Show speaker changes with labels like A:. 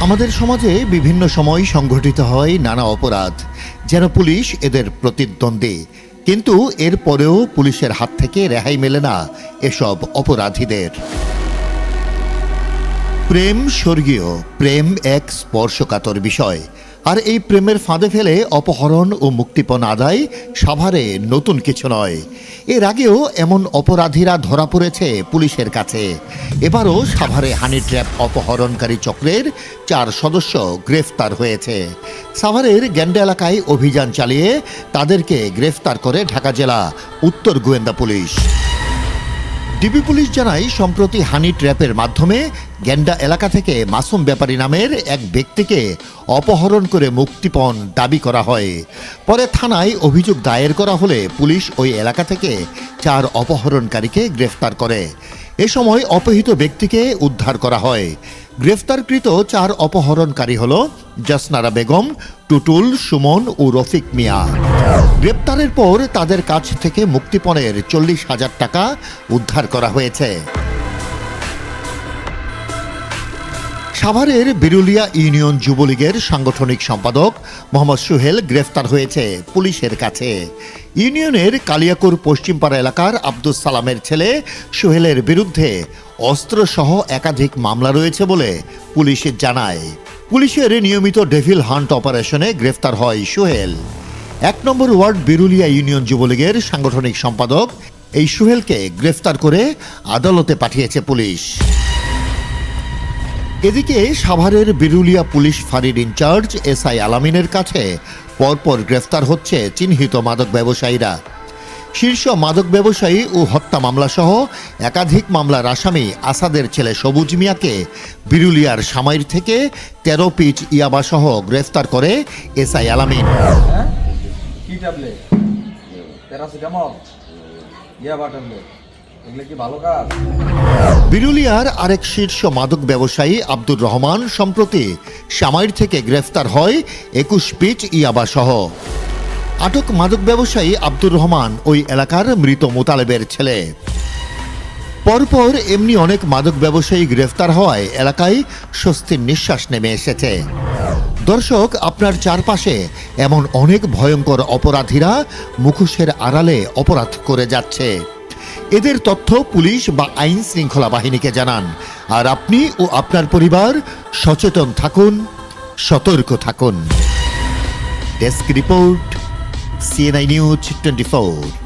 A: আমাদের সমাজে বিভিন্ন সময় সংঘটিত হয় নানা অপরাধ, যেন পুলিশ এদের প্রতিদ্বন্দ্বী। কিন্তু এরপরেও পুলিশের হাত থেকে রেহাই মেলে না এসব অপরাধীদের। প্রেম স্বর্গীয়, প্রেম এক স্পর্শকাতর বিষয়। আর এই প্রেমের ফাঁদে ফেলে অপহরণ ও মুক্তিপণ আদায় সাভারে নতুন কিছু নয়। এর আগেও এমন অপরাধীরা ধরা পড়েছে পুলিশের কাছে। এবারও সাভারে হানি ট্র্যাপ অপহরণকারী চক্রের চার সদস্য গ্রেফতার হয়েছে। সাভারের গ্যান্ডা এলাকায় অভিযান চালিয়ে তাদেরকে গ্রেফতার করে ঢাকা জেলা উত্তর গোয়েন্দা পুলিশ। ডিবি পুলিশ জানায়, সম্প্রতি হানি ট্র্যাপের মাধ্যমে গেন্ডা এলাকা থেকে মাসুম ব্যাপারী নামের এক ব্যক্তিকে অপহরণ করে মুক্তিপণ দাবি করা হয়। পরে থানায় অভিযোগ দায়ের করা হলে পুলিশ ওই এলাকা থেকে চার অপহরণকারীকে গ্রেফতার করে। এ সময় অপহৃত ব্যক্তিকে উদ্ধার করা হয়। গ্রেফতারকৃত চার অপহরণকারী হল জসনারা বেগম, টুটুল, সুমন ও রফিক মিয়া। গ্রেপ্তারের পর তাদের কাছ থেকে মুক্তিপণের চল্লিশ হাজার টাকা উদ্ধার করা হয়েছে। সাভারের বিরুলিয়া ইউনিয়ন যুবলীগের সাংগঠনিক সম্পাদক মোহাম্মদ সুহেল গ্রেফতার হয়েছে পুলিশের কাছে। ইউনিয়নের কালিয়াকুর পশ্চিমপাড়া এলাকার আব্দুস সালামের ছেলে সুহেলের বিরুদ্ধে অস্ত্রসহ একাধিক মামলা রয়েছে বলে পুলিশ জানায়। পুলিশের নিয়মিত ডেভিল হান্ট অপারেশনে গ্রেফতার হয় সুহেল। এক নম্বর ওয়ার্ড বিরুলিয়া ইউনিয়ন যুবলীগের সাংগঠনিক সম্পাদক এই সুহেলকে গ্রেফতার করে আদালতে পাঠিয়েছে পুলিশ। এদিকে সাভারের বিরুলিয়া পুলিশ ফাঁড়ির ইনচার্জ এস আই আলামিনের কাছে পরপর গ্রেফতার হচ্ছে চিহ্নিত মাদক ব্যবসায়ীরা। শীর্ষ মাদক ব্যবসায়ী ও হত্যা মামলাসহ একাধিক মামলার আসামি আসাদের ছেলে সবুজ মিয়াকে বিরুলিয়ার সামাইর থেকে তেরো পিচ ইয়াবাসহ গ্রেফতার করে এস আই আলামিন।
B: হ্যাঁ? ইয়াবা ট্যাবলেট?
A: বিরুলিয়ার আরেক শীর্ষ মাদক ব্যবসায়ী আব্দুর রহমান সম্প্রতি সামাইর থেকে গ্রেফতার হয় একুশ পিচ ইয়াবাসহ আটক মাদক ব্যবসায়ী আব্দুর রহমান ওই এলাকার মৃত মোতালেবের ছেলে। পরপর এমনি অনেক মাদক ব্যবসায়ী গ্রেফতার হওয়ায় এলাকায় স্বস্তির নিঃশ্বাস নেমে এসেছে। দর্শক, আপনার চারপাশে এমন অনেক ভয়ঙ্কর অপরাধীরা মুখোশের আড়ালে অপরাধ করে যাচ্ছে। এদের তথ্য পুলিশ বা আইন শৃঙ্খলা বাহিনীকে জানান। আর আপনি ও আপনার পরিবার সচেতন থাকুন, সতর্ক থাকুন। Desk report CNI news twenty four